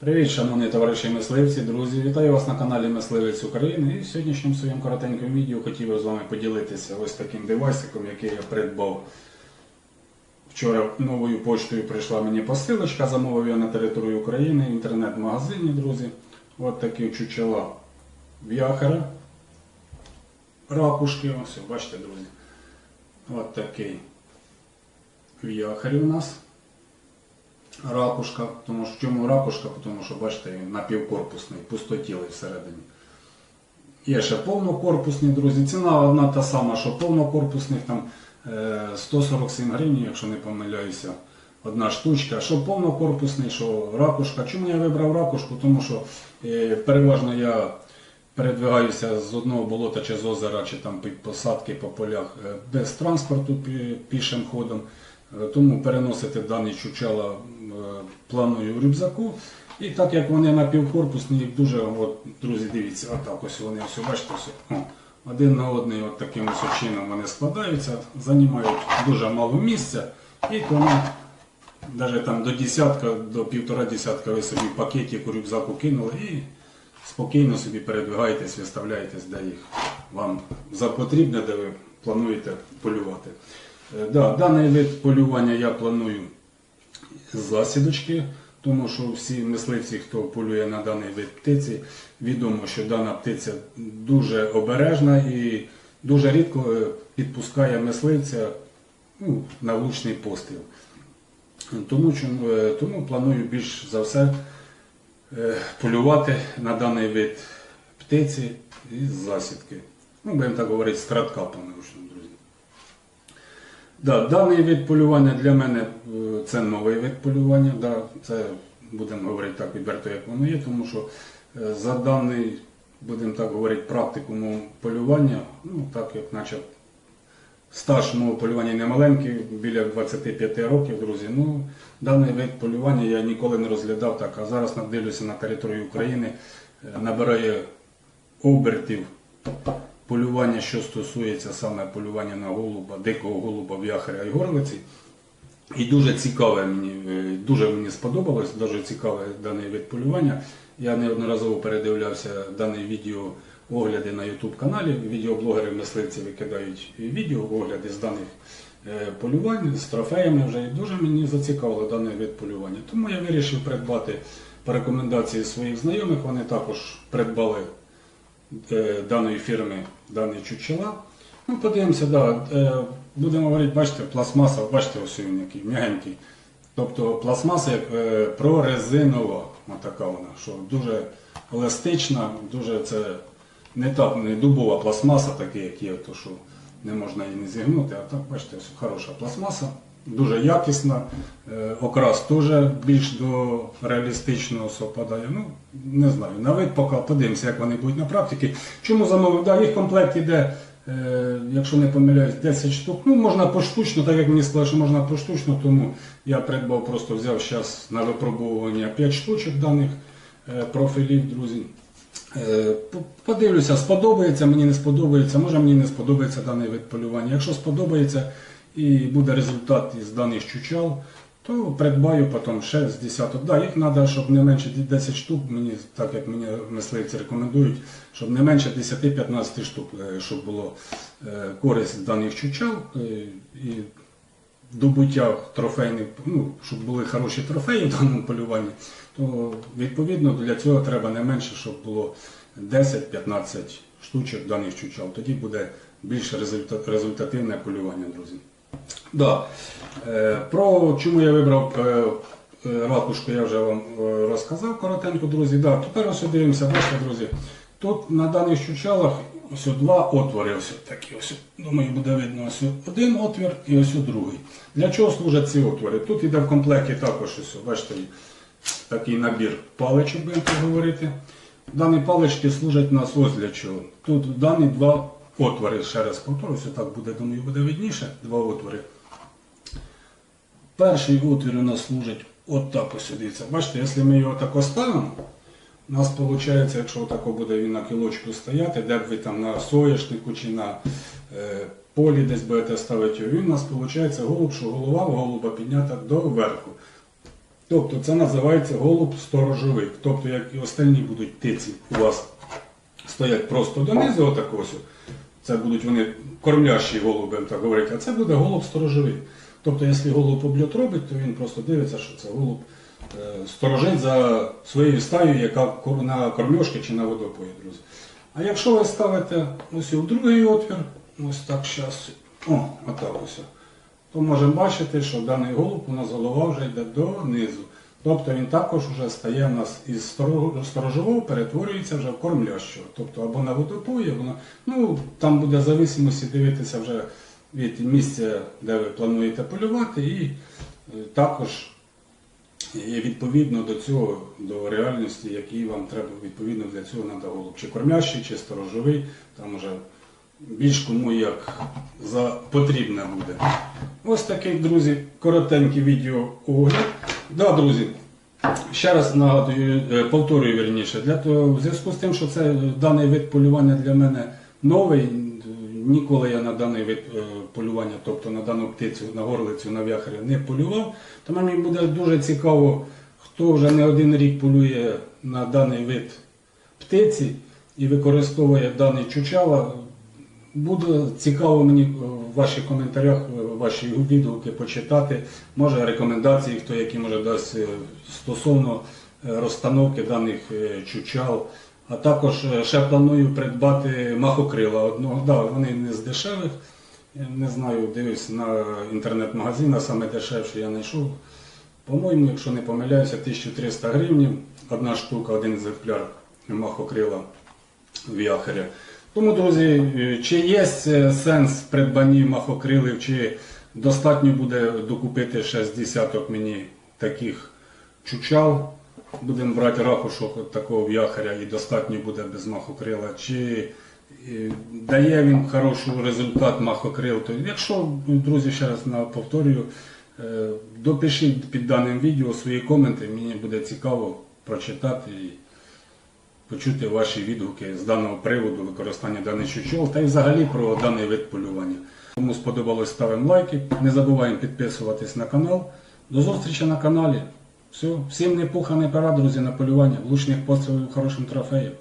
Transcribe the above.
Привіт, шановні товариші мисливці, друзі! Вітаю вас на каналі Мисливець України. І в сьогоднішньому своєму коротенькому відео хотів би з вами поділитися ось таким девайсиком, який я придбав. Вчора новою поштою прийшла мені посилочка, замовив я на території України в інтернет-магазині, друзі. Ось такі чучела в'яхера. Ракушки, ось, бачите, друзі. Ось такий в'яхер у нас ракушка, тому що чому ракушка, тому що бачите, він напівкорпусний, пустотілий всередині. Є ще повнокорпусні, друзі. Ціна одна та сама, що повнокорпусних там е, 147 гривень, якщо не помиляюся, одна штучка. Що повнокорпусний, що ракушка. Чому я вибрав ракушку? Тому що е, переважно я передвигаюся з одного болота чи з озера, чи там під посадки по полях е, без транспорту пішим ходом. Е, Тому переносити дані чучела е, планую в рюкзаку. І так як вони напівкорпусні, їх дуже, от, друзі, дивіться, отак ось вони ось, бачите, ось, один на один от таким ось чином вони складаються, займають дуже мало місця. І тому навіть там до десятка, до півтора десятка ви собі пакетик у рюкзаку кинули і спокійно собі передвигаєтесь, виставляєтесь, де їх вам запотрібне, де ви плануєте полювати. Е, Да, даний вид полювання я планую засідочки, тому що всі мисливці, хто полює на даний вид птиці, відомо, що дана птиця дуже обережна і дуже рідко е, підпускає мисливця ну, на влучний постріл. Тому, е, тому планую більш за все е, полювати на даний вид птиці із засідки. Ну, будемо так говорити, з кратка по-научному, друзі. Да, даний вид полювання для мене це новий вид полювання. Да, це будемо говорити так відверто, як воно є, тому що е, за даний, будемо так говорити, практикуму полювання, ну так як наче стаж мого полювання не маленький, біля 25 років, друзі. Ну, даний вид полювання я ніколи не розглядав так, а зараз надивлюся на території України, е, набирає обертів полювання, що стосується саме полювання на голуба, дикого голуба, в'яхаря і горлиці. І дуже цікаве мені, е, дуже мені сподобалось, дуже цікавий даний вид полювання. Я неодноразово передивлявся дані відео огляди на YouTube каналі. Відеоблогери мисливці викидають відео огляди з даних е, полювань з трофеями вже і дуже мені зацікавило даний вид полювання. Тому я вирішив придбати по рекомендації своїх знайомих. Вони також придбали е, даної фірми даний чучела. Ну, подивимося, да, е, будемо говорити, бачите, пластмаса, бачите, ось він який м'ягенький. Тобто пластмаса як е, прорезинова, така вона, що дуже еластична, дуже це не так, не дубова пластмаса, така, як є, то що не можна її не зігнути, а так, бачите, ось хороша пластмаса, дуже якісна, е, окрас теж більш до реалістичного совпадає. Ну, не знаю, на вид поки подивимося, як вони будуть на практиці. Чому замовив? Да, їх комплект іде, якщо не помиляюсь, 10 штук. Ну, можна поштучно, так як мені сказали, що можна поштучно, тому я придбав, просто взяв зараз на випробовування 5 штучок даних е, профілів, друзі. Е, Подивлюся, сподобається, мені не сподобається, може мені не сподобається вид полювання. Якщо сподобається і буде результат із даних чучал, то придбаю потім ще з десяток. Да, їх треба, щоб не менше 10 штук, мені, так як мені мисливці рекомендують, щоб не менше 10-15 штук, е, щоб було е, користь даних чучал. е, І добуття трофейних, ну, щоб були хороші трофеї в даному полюванні, то відповідно для цього треба не менше, щоб було 10-15 штучок даних чучал. Тоді буде більш результативне полювання, друзі. Да. Е, Про чому я вибрав е, е, ракушку, я вже вам розказав коротенько, друзі. Да, тепер ось дивимося, бачите, друзі. Тут на даних чучалах ось два отвори, ось такі. Ось, думаю, буде видно ось один отвір і ось другий. Для чого служать ці отвори? Тут іде в комплекті також ось, бачите, такий набір паличок, будемо говорити. Дані палички служать нас ось для чого. Тут дані два отвори, ще раз повторюся, так буде, думаю, буде видніше, два отвори. Перший отвір у нас служить от так ось дивіться. Бачите, якщо ми його так оставимо, у нас виходить, якщо отако буде він на кілочку стояти, де б ви там на соняшнику чи на е, полі десь будете ставити його, він у нас виходить голуб, що голова голуба піднята до верху. Тобто це називається голуб сторожовик. Тобто, як і остальні будуть птиці у вас стоять просто донизу, отак ось. Це будуть вони кормлящі голуби, будемо так говорять, а це буде голуб сторожовий. Тобто, якщо голуб обльот робить, то він просто дивиться, що це голуб е, сторожить за своєю стаєю, яка на кормльошки чи на водопої, друзі. А якщо ви ставите ось у другий отвір, ось так зараз, о, отак ось, то можемо бачити, що даний голуб у нас голова вже йде донизу. Тобто він також вже стає у нас із сторожового, перетворюється вже в кормлящого. Тобто або на водопої, або на. Ну, там буде в зависимості дивитися вже від місця, де ви плануєте полювати, і е, також відповідно до цього, до реальності, якій вам треба відповідно для цього надо голуб. Чи кормящий, чи сторожовий, там уже більш кому як за потрібне буде. Ось такий, друзі, коротенький відео огляд. Да, друзі, ще раз нагадую, е, повторюю вірніше, для того, в зв'язку з тим, що це е, даний вид полювання для мене новий, ніколи я на даний вид е, полювання, тобто на дану птицю, на горлицю, на вяхаря не полював. Тому мені буде дуже цікаво, хто вже не один рік полює на даний вид птиці і використовує даний чучала. Буде цікаво мені в ваших коментарях, ваші відгуки почитати. Може рекомендації, хто які може дасть е, стосовно е, розстановки даних е, чучал. А також ще планую придбати махокрила одного. Да, вони не з дешевих. Я не знаю, дивився на інтернет-магазин, а саме дешевше я знайшов. По-моєму, якщо не помиляюся, 1300 гривень, одна штука, один екземпляр махокрила віахаря. Тому, друзі, е, чи є е, сенс в придбанні махокрилів, чи достатньо буде докупити ще з десяток мені таких чучал, будемо брати ракушок такого в'яхаря і достатньо буде без махокрила, чи е, дає він хороший результат махокрил, то якщо, друзі, ще раз повторюю, допишіть під даним відео свої коменти, мені буде цікаво прочитати почути ваші відгуки з даного приводу використання даних чучол та й взагалі про даний вид полювання. Кому сподобалось, ставимо лайки. Не забуваємо підписуватись на канал. До зустрічі на каналі. Все, всім не пуха, не пора, друзі, на полювання. Влучних пострілів хорошим трофеєм.